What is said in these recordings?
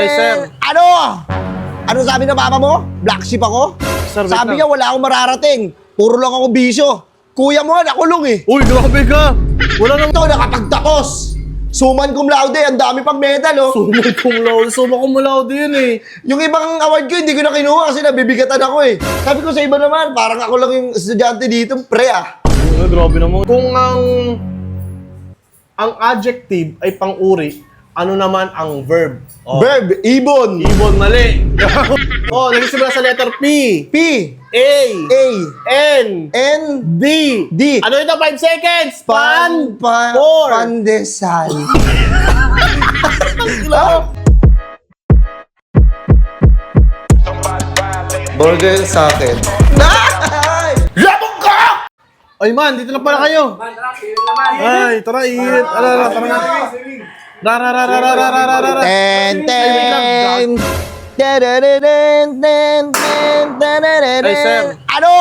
Ay, sir. Ano? Ano sabi ng mama mo? Black sheep ako? Sir, wait sabi lang. niya wala akong mararating. Puro lang ako bisyo. Kuya mo, nakulong eh. Uy, grabe ka! Wala nang Ito, nakapagtapos. Suman cum laude, ang dami pang medal oh. sumay kong laude. Suma kong laude yun eh. Yung ibang award ko, hindi ko na kinuha kasi nabibigatan ako eh. Sabi ko sa iba naman, parang ako lang yung estudyante dito, pre ah. Ay, grabe naman. Kung ang ang adjective ay pang-uri, ano naman ang verb? Oh. Verb, ibon. Ibon, mali. oh, nagsimula sa letter P. P, A. A, N. N, D. D. Ano ito? 5 seconds. Pan, pan, Four. pandesal. Burger sa akin. Ay! Labog ka! Ay man, dito na pala kayo. Ay, tara, init. Ala, ala, tara na. Ten, ten. Ay, sir. Ano?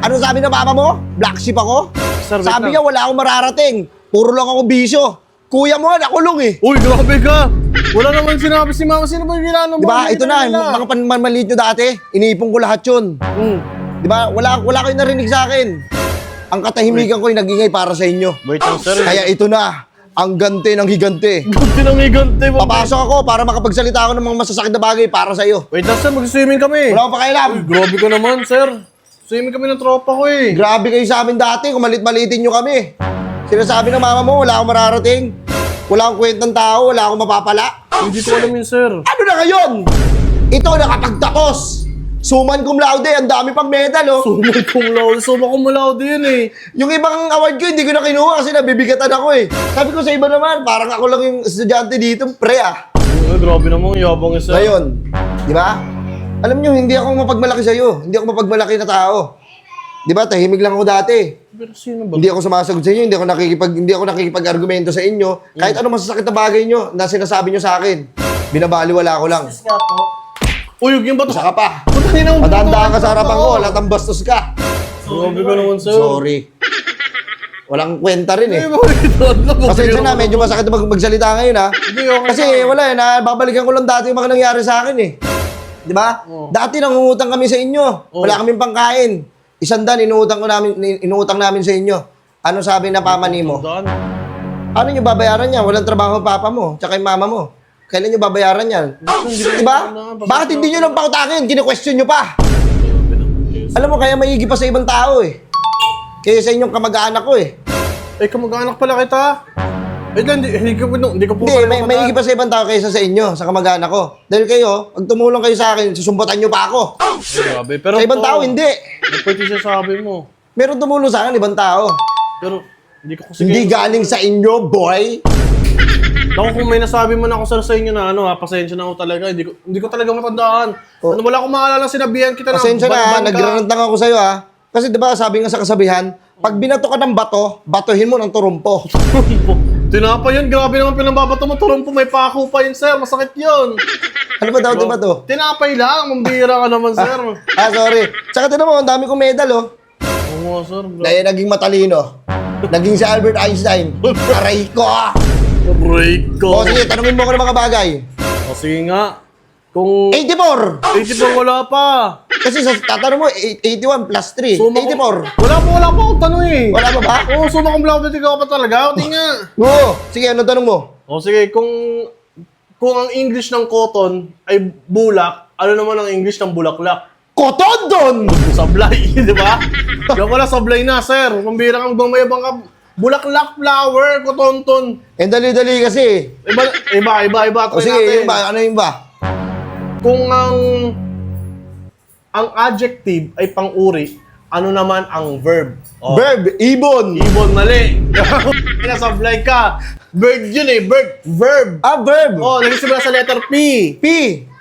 Ano sabi ng mama mo? Black sheep ako? Sir, sabi niya wala akong mararating. Puro lang ako bisyo. Kuya mo, nakulong eh. Uy, grabe ka. Wala naman sinabi si mama. Sino ba yung ginano mo? Di ba? Hindi Ito na, yung mga panmaliit nyo dati. Iniipon ko lahat yun. Hmm. Di ba? Wala, wala kayong narinig sa akin. Ang katahimikan ko ay nagingay para sa inyo. Wait lang, sir. Kaya ito na, ang gante ng higante. Ganti ng igante mo. Papasok ako para makapagsalita ako ng mga masasakit na bagay para sa iyo. Wait lang, sir. Mag-swimming kami. Wala akong pakialam. Grabe ka naman, sir. Swimming kami ng tropa ko eh. Grabe kayo sa amin dati kung malit-malitin nyo kami. Sinasabi ng mama mo, wala akong mararating. Wala akong kwentang tao, wala akong mapapala. Hindi ko alam yun, sir. Ano na ngayon? Ito, nakapagtapos. Suman cum laude, ang dami pang medal, oh. Sumay kong laude. Suma kong laude yun eh. Yung ibang award ko, hindi ko na kinuha kasi nabibigatan ako eh. Sabi ko sa iba naman, parang ako lang yung estudyante dito, pre ah. Ay, grabe naman. Yabang sir. Ngayon, di ba? Alam nyo, hindi ako mapagmalaki sa'yo. Hindi ako mapagmalaki na tao. Di ba? Tahimik lang ako dati. Pero sino ba? Hindi ako sumasagot sa inyo, hindi ako nakikipag hindi ako nakikipag-argumento sa inyo. Kahit ano masasakit na bagay nyo na sinasabi nyo sa akin. Binabaliwala ko lang. Uy, yung bato. Isa ka pa. Matandaan ka sa harapan ko, latang bastos ka. Grabe ka naman, sir. Sorry. Walang kwenta rin eh. Ito? Pasensya na, medyo masakit na mag- magsalita ngayon ha. Kasi wala eh, na, babalikan ko lang dati yung mga nangyari sa akin eh. Di ba? Oo. Dati nangungutang kami sa inyo. Oo. Wala kaming pangkain. Isang dan, inuutang, ko namin, inuutang namin sa inyo. Ano sabi na pamani mo? Ano nyo babayaran yan? Walang trabaho ang papa mo, tsaka yung mama mo. Kailan nyo babayaran yan? Di ba? Bakit hindi nyo lang pautakin? Kine-question nyo pa. Alam mo, kaya maigi pa sa ibang tao eh. Kaya sa inyong kamag-anak ko eh. Eh, kamag-anak pala kita. Eh, hindi, hindi ko, hindi ko po Hindi, may, maigi pa sa ibang tao kaysa sa inyo, sa kamag-anak ko. Dahil kayo, pag tumulong kayo sa akin, susumbatan nyo pa ako. Ay, Grabe. Pero Sa ibang po, tao, hindi. Ano po yung sinasabi mo? Meron tumulong sa akin, ibang tao. Pero, hindi ko kasi... Hindi galing sa inyo, boy. Ako kung may nasabi man ako sir sa inyo na ano ha, pasensya na ako talaga. Hindi ko, hindi ko talaga matandaan. Oh. Ano, wala akong maalala sinabihan kita na Pasensya na, ka. nagrarant lang ako sa'yo ha. Kasi di ba sabi nga sa kasabihan, pag binato ka ng bato, batuhin mo ng turumpo. Turumpo. Tinapa yun. Grabe naman pinambabato mo. Turumpo. May pako pa yun, sir. Masakit yun. Ano ba daw, di ba to? Tinapay lang. Mambira ka naman, sir. Ah, sorry. Tsaka tinan mo, ang dami kong medal oh. Oo, sir. Bro. Dahil naging matalino. Naging si Albert Einstein. Aray ko! Break O sige, tanungin mo ko ng mga bagay. O sige nga. Kung 84! 80 wala pa. Kasi sa tatanong mo, eight- 81 plus 3. Suma ko- 84. Wala pa, wala pa akong tanong eh. Wala pa ba? Oo, suma kong blau ka pa talaga. O, di nga. Oo. Sige, ano tanong mo? O sige, kung kung ang English ng cotton ay bulak, ano naman ang English ng bulaklak? Kotondon! Sablay, di ba? Kaya pala sablay na, sir. Pambira kang bumayabang ka. Bulaklak flower, kotonton. Eh, dali-dali kasi. Iba, iba, iba, iba. O Try sige, natin. yung ba? Ano yung ba? Kung ang ang adjective ay pang-uri, ano naman ang verb? O, Verb, ibon. Ibon, mali. Nasablay ka. Bird yun eh, bird. Verb. Ah, verb. Oh, nagsimula sa letter P. P,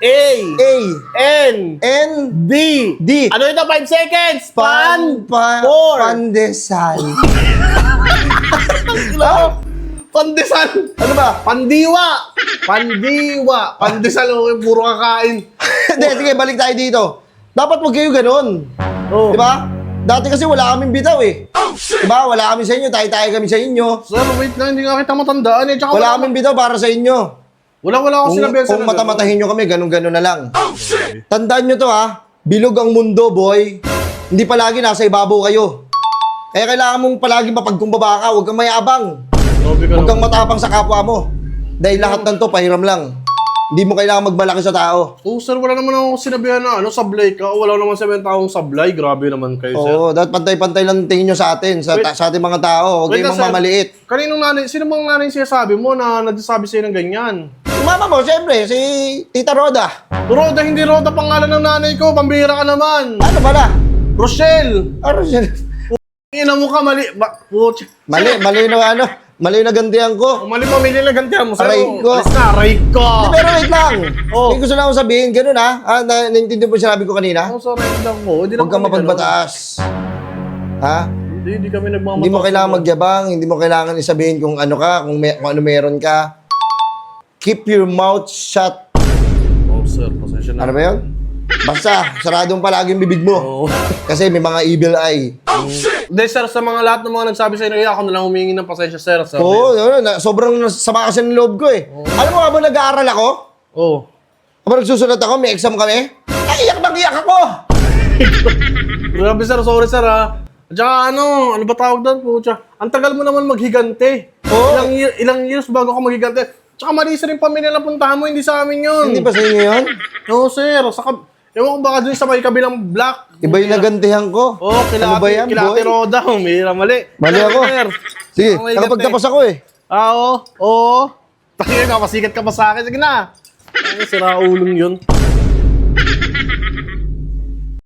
A. A, N. N, D. D. Ano ito? 5 seconds. Pan, pa, Four. pandesal. Ano? Pandesal. ano ba? Pandiwa. Pandiwa. Pandesal. Okay, puro kakain. Hindi, sige, balik tayo dito. Dapat wag kayo ganun. Oh. Di ba? Dati kasi wala kaming bitaw eh. Diba? Wala kami sa inyo, tayo-tayo kami sa inyo. Sir, wait lang, hindi nga kita matandaan eh. Tsaka Wala kaming bitaw para sa inyo. Wala, wala akong Kung, sinabi kung matamatahin nyo kami, ganun-ganun na lang. Tandaan nyo to ha, bilog ang mundo, boy. Hindi palagi nasa ibabaw kayo. Kaya kailangan mong palagi mapagkumbaba ka, huwag kang mayabang. Ka Huwag kang matapang sa kapwa mo. Dahil lahat ng to, pahiram lang. Hindi mo kailangan magmalaki sa tao. Oh, sir, wala naman akong sinabihan na ano, sablay ka. Wala naman sabihan taong sablay. Grabe naman kayo, sir. Oo, dapat pantay-pantay lang tingin nyo sa atin, sa, Wait. sa ating mga tao. Huwag Wait kayong lang, sir. mamaliit. Kaninong nanay, sino bang nanay sinasabi mo na nagsasabi sa'yo ng ganyan? Mama mo, siyempre, si Tita Roda. Roda, hindi Roda pangalan ng nanay ko. Pambira ka naman. Ano pala? Rochelle. Ano siya? Ina mo ka, mali. Ba, putya. Mali, mali na ano, mali na gantihan ko. Mali pamilya na gantihan mo. Aray ko. Alis na, aray ko. Hindi, pero wait lang. Oh. May gusto lang akong sabihin, ganun ha. Ah, na, naintindihan mo yung sinabi ko kanina? Sa aray lang ko. Hindi Huwag kang mapagbataas. Ha? Hindi, hindi kami nagmamataas. Hindi mo kailangan magyabang, hindi mo kailangan isabihin kung ano ka, kung, may, kung ano meron ka. Keep your mouth shut. Oh, sir, pasensya na. Ano ba yun? Basta, saradong palagi yung bibig mo. Oo. Kasi may mga evil eye. Hindi, sir, sa mga lahat ng mga nagsabi sa inyo, ako na lang humingi ng pasensya, sir. Sabi. Oo, oh, na, sobrang sama kasi ng loob ko eh. Alam mo habang nag-aaral ako, Oh. habang nagsusulat ako, may exam kami, naiyak bang iyak ako! Grabe, sir. Sorry, sir, ha. At saka, ano, ano ba tawag doon? Putya. Ang tagal mo naman maghigante. Oo. Ilang, year- ilang years bago ka maghigante. Tsaka mali rin pamilya na puntahan mo, hindi sa amin yun. Hindi ba sa inyo yun? Oo, sir. Saka, ewan ko baka dun sa may kabilang block. Iba yung nagantihan ko. Oo, oh, kilati, Ano ba yan, kilati boy? roda. Umira, mali. Mali ako. Sige, may nakapagtapos ako eh. Ah, oo. Oo. Tayo nga, pasikat ka pa sa akin. Sige na. Ay, sira ulong yun.